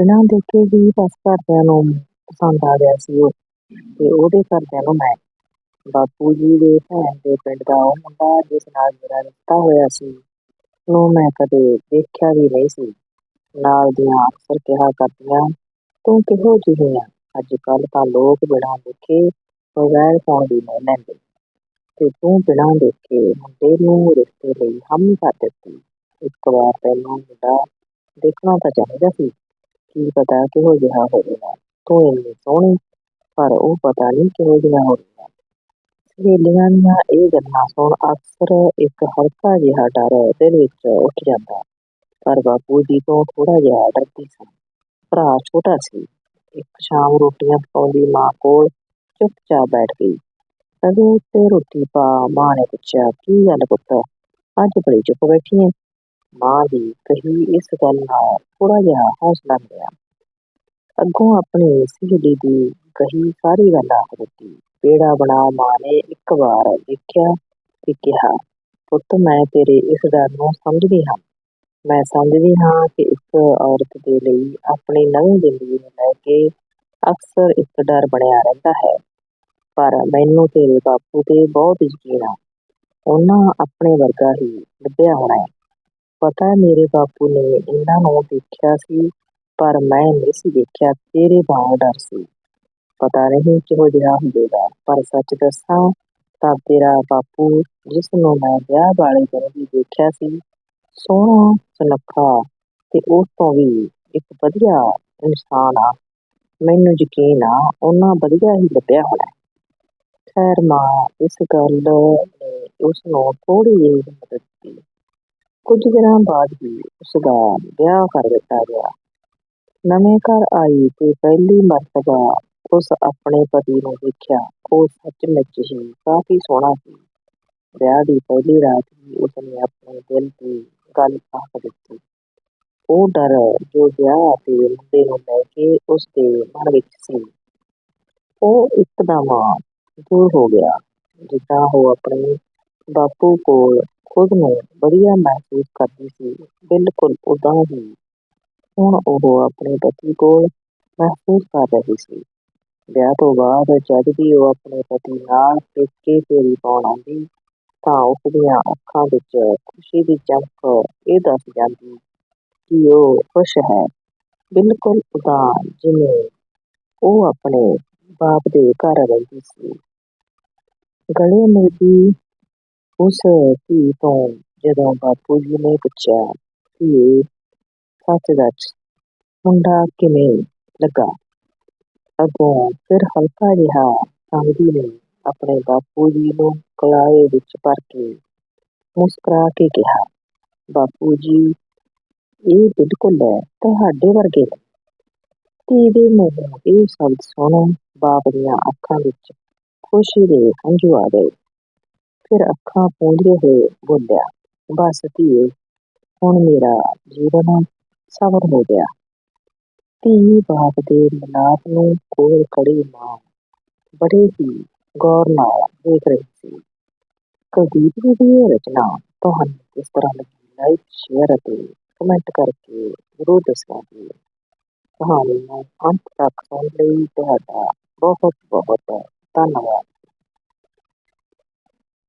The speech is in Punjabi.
ਬਿਨਾਂ ਦੇਖੇ ਹੀ ਬਸ ਘਰਦਿਆਂ ਨੂੰ ਪਸੰਦ ਆ ਗਿਆ ਸੀ ਉਹ ਤੇ ਉਹਦੇ ਘਰਦਿਆਂ ਨੂੰ ਮੈਂ ਬਾਪੂ ਜੀ ਦੇ ਭੈਣ ਦੇ ਪਿੰਡ ਦਾ ਉਹ ਮੁੰਡਾ ਜਿਸ ਨਾਲ ਮੇਰਾ ਰਿਸ਼ਤਾ ਹੋਇਆ ਸੀ ਨੂੰ ਮੈਂ ਕਦੇ ਦੇਖਿਆ ਵੀ ਨਹੀਂ ਸੀ ਨਾਲ ਦੀਆਂ ਅਕਸਰ ਕਿਹਾ ਕਰਦੀਆਂ ਤੂੰ ਕਿਹੋ ਜਿਹੀ ਆ ਅੱਜ ਕੱਲ ਤਾਂ ਲੋਕ ਬਿਨਾਂ ਦੇਖੇ ਬਗੈਰ ਫੋਨ ਵੀ ਨਹੀਂ ਲੈਂਦੇ ਤੇ ਤੂੰ ਬਿਨਾਂ ਦੇਖੇ ਮੁੰਡੇ ਨੂੰ ਰਿਸ਼ਤੇ ਲਈ ਹਮ ਕਰ ਦਿੱਤੀ ਇੱਕ ਵਾਰ ਪਹਿਲਾਂ ਮੁੰਡਾ ਦੇਖਣਾ ਤਾਂ ਚਾਹੀਦਾ ਸੀ। ਕੀ ਪਤਾ ਕਿਹੋ ਜਿਹਾ ਹੋਵੇਗਾ ਤੂੰ ਇੰਨੀ ਸੋਹਣੀ ਪਰ ਉਹ ਪਤਾ ਨਹੀਂ ਕਿਹੋ ਜਿਹਾ ਹੋਵੇਗਾ ਸਹੇਲੀਆਂ ਦੀਆਂ ਇਹ ਗੱਲਾਂ ਸੁਣ ਅਕਸਰ ਇੱਕ ਹਲਕਾ ਜਿਹਾ ਡਰ ਦਿਲ ਵਿੱਚ ਉੱਠ ਜਾਂਦਾ ਪਰ ਬਾਪੂ ਜੀ ਤੋਂ ਥੋੜਾ ਜਿਹਾ ਡਰਦੀ ਸੀ ਭਰਾ ਛੋਟਾ ਸੀ ਇੱਕ ਸ਼ਾਮ ਰੋਟੀਆਂ ਪਕਾਉਂਦੀ ਮਾਂ ਕੋਲ ਚੁੱਪਚਾਪ ਬੈਠ ਗਈ ਤਵੇ ਉੱਤੇ ਰੋਟੀ ਪਾ ਮਾਂ ਨੇ ਪੁੱਛਿਆ ਕੀ ਗੱਲ ਪੁੱਤ? ਅੱਜ ਬੜੀ ਚੁੱਪ ਬੈਠੀ ਹੈ ਮਾਂ ਦੀ ਕਹੀ ਇਸ ਗੱਲ ਨਾਲ ਥੋੜਾ ਜਿਹਾ ਹੌਸਲਾ ਮਿਲਿਆ। ਅੱਗੋਂ ਆਪਣੀ ਸਹੇਲੀ ਦੀ ਕਹੀ ਸਾਰੀ ਗੱਲ ਆਖ ਦਿੱਤੀ। ਪੇੜਾ ਬਣਾ ਮਾਂ ਨੇ ਇੱਕ ਵਾਰ ਦੇਖਿਆ ਤੇ ਕਿਹਾ, ਪੁੱਤ, ਮੈਂ ਤੇਰੇ ਇਸ ਡਰ ਨੂੰ ਸਮਝਦੀ ਹਾਂ। ਮੈਂ ਸਮਝਦੀ ਹਾਂ ਕਿ ਇੱਕ ਔਰਤ ਦੇ ਲਈ ਆਪਣੀ ਨਵੀਂ ਜ਼ਿੰਦਗੀ ਨੂੰ ਲੈ ਕੇ ਅਕਸਰ ਇੱਕ ਡਰ ਬਣਿਆ ਰਹਿੰਦਾ ਹੈ। ਪਰ ਮੈਨੂੰ ਤੇਰੇ ਬਾਪੂ ਤੇ ਬਹੁਤ ਯਕੀਨ ਆ। ਉਹਨਾਂ ਆਪਣੇ ਵਰਗਾ ਹੀ ਲੱਭਿਆ ਹੋਣਾ ਹੈ। ਪਤਾ ਹੈ ਮੇਰੇ ਬਾਪੂ ਨੇ ਇਹਨਾਂ ਨੂੰ ਦੇਖਿਆ ਸੀ, ਪਰ ਮੈਂ ਨਹੀਂ ਸੀ ਦੇਖਿਆ, ਤੇਰੇ ਵਾਂਗ ਡਰ ਸੀ। ਪਤਾ ਨਹੀਂ ਕਿਹੋ ਜਿਹਾ ਹੋਵੇਗਾ ਪਰ ਸੱਚ ਦੱਸਾਂ ਤਾਂ ਤੇਰਾ ਬਾਪੂ, ਜਿਸ ਨੂੰ ਮੈਂ ਵਿਆਹ ਵਾਲੇ ਦਿਨ ਵੀ ਦੇਖਿਆ ਸੀ, ਸੋਹਣਾ, ਸੁਨੱਖਾ ਤੇ ਉਸ ਤੋਂ ਵੀ ਇੱਕ ਵਧੀਆ ਇਨਸਾਨ ਆ। ਮੈਨੂੰ ਯਕੀਨ ਆ, ਉਹਨਾਂ ਵਧੀਆ ਹੀ ਲੱਭਿਆ ਹੋਣਾ ਖੈਰ ਮਾਂ, ਇਸ ਗੱਲ ਨੇ ਉਸ ਨੂੰ ਥੋੜੀ ਜਿਹੀ ਹਿੰਮਤ ਦਿੱਤੀ। ਕੁਝ ਦਿਨਾਂ ਬਾਅਦ ਹੀ ਉਸ ਦਾ ਵਿਆਹ ਕਰ ਦਿੱਤਾ ਗਿਆ ਨਵੇਂ ਘਰ ਆਈ ਤੇ ਪਹਿਲੀ ਮਰਤਬਾ ਉਸ ਆਪਣੇ ਪਤੀ ਨੂੰ ਵੇਖਿਆ ਉਹ ਸੱਚਮੁੱਚ ਹੀ ਕਾਫੀ ਸੋਹਣਾ ਸੀ ਵਿਆਹ ਦੀ ਪਹਿਲੀ ਰਾਤ ਹੀ ਉਸਨੇ ਆਪਣੇ ਦਿਲ ਦੀ ਗੱਲ ਆਖ ਦਿੱਤੀ ਉਹ ਡਰ ਜੋ ਵਿਆਹ ਅਤੇ ਮੁੰਡੇ ਨੂੰ ਲੈ ਕੇ ਉਸ ਦੇ ਮਨ ਵਿੱਚ ਸੀ ਉਹ ਇੱਕਦਮ ਦੂਰ ਹੋ ਗਿਆ ਜਿੱਦਾਂ ਉਹ ਆਪਣੇ ਬਾਪੂ ਕੋਲ ਖੁਦ ਨੂੰ ਵਧੀਆ ਮਹਿਸੂਸ ਕਰਦੀ ਸੀ, ਬਿਲਕੁਲ ਉਦਾਂ ਹੀ। ਹੁਣ ਉਹ ਆਪਣੇ ਪਤੀ ਕੋਲ ਮਹਿਸੂਸ ਕਰ ਰਹੀ ਸੀ। ਵਿਆਹ ਤੋਂ ਬਾਅਦ ਜਦ ਵੀ ਉਹ ਆਪਣੇ ਪਤੀ ਨਾਲ ਪੇਕੇ ਫੇਰੀ ਪਾਉਣ ਆਉਂਦੀ, ਤਾਂ ਉਸ ਦੀਆਂ ਅੱਖਾਂ ਵਿੱਚ ਖੁਸ਼ੀ ਦੀ ਚਮਕ ਇਹ ਦੱਸ ਜਾਂਦੀ ਕਿ ਉਹ ਖੁਸ਼ ਹੈ। ਬਿਲਕੁਲ ਉਦਾਂ ਜਿਵੇਂ ਉਹ ਆਪਣੇ ਬਾਪ ਦੇ ਘਰ ਰਹਿੰਦੀ ਸੀ। ਗਲੇ ਮਿਲਦੀ ਉਸ ਧੀ ਤੋਂ ਜਦੋਂ ਬਾਪੂ ਜੀ ਨੇ ਪੁੱਛਿਆ ਕਿ ਇਹ ਸੱਚ ਦੱਸ ਮੁੰਡਾ ਕਿਵੇਂ ਲੱਗਾ ਅੱਗੋਂ ਫਿਰ ਹਲਕਾ ਜਿਹਾ ਸੰਗਦੀ ਨੇ ਆਪਣੇ ਬਾਪੂ ਜੀ ਨੂੰ ਕਲਾਏ ਵਿੱਚ ਭਰ ਕੇ ਮੁਸਕਰਾ ਕੇ ਕਿਹਾ ਬਾਪੂ ਜੀ ਇਹ ਬਿਲਕੁਲ ਤੁਹਾਡੇ ਵਰਗੇ ਧੀ ਦੇ ਮੂੰਹੋਂ ਇਹ ਸ਼ਬਦ ਸੁਣੋ ਬਾਪ ਦੀਆਂ ਅੱਖਾਂ ਵਿੱਚ ਖੁਸ਼ੀ ਦੇ ਹੰਝੂ ਆ ਗਏ ਫਿਰ ਅੱਖਾਂ ਪੂੰਝਦੇ ਹੋਏ ਬੋਲਿਆ, ਬਸ ਧੀਏ, ਹੁਣ ਮੇਰਾ ਜੀਵਨ ਸਫਲ ਹੋ ਗਿਆ। ਧੀ ਬਾਪ ਦੇ ਮਿਲਾਪ ਨੂੰ ਕੋਲ ਖੜੀ ਮਾਂ ਬੜੇ ਹੀ ਗੌਰ ਨਾਲ ਦੇਖ ਰਹੀ ਸੀ। ਕੁਲਦੀਪ ਜੀ ਦੀ ਇਹ ਰਚਨਾ ਤੁਹਾਨੂੰ ਕਿਸ ਤਰ੍ਹਾਂ ਲੱਗੀ ਲਾਈਕ ਸ਼ੇਅਰ ਅਤੇ ਕਮੈਂਟ ਕਰਕੇ ਜ਼ਰੂਰ ਦੱਸਣਾ ਜੀ ਕਹਾਣੀ ਨੂੰ ਅੰਤ ਤੱਕ ਸੁਣਨ ਲਈ ਤੁਹਾਡਾ ਬਹੁਤ ਬਹੁਤ ਧੰਨਵਾਦ।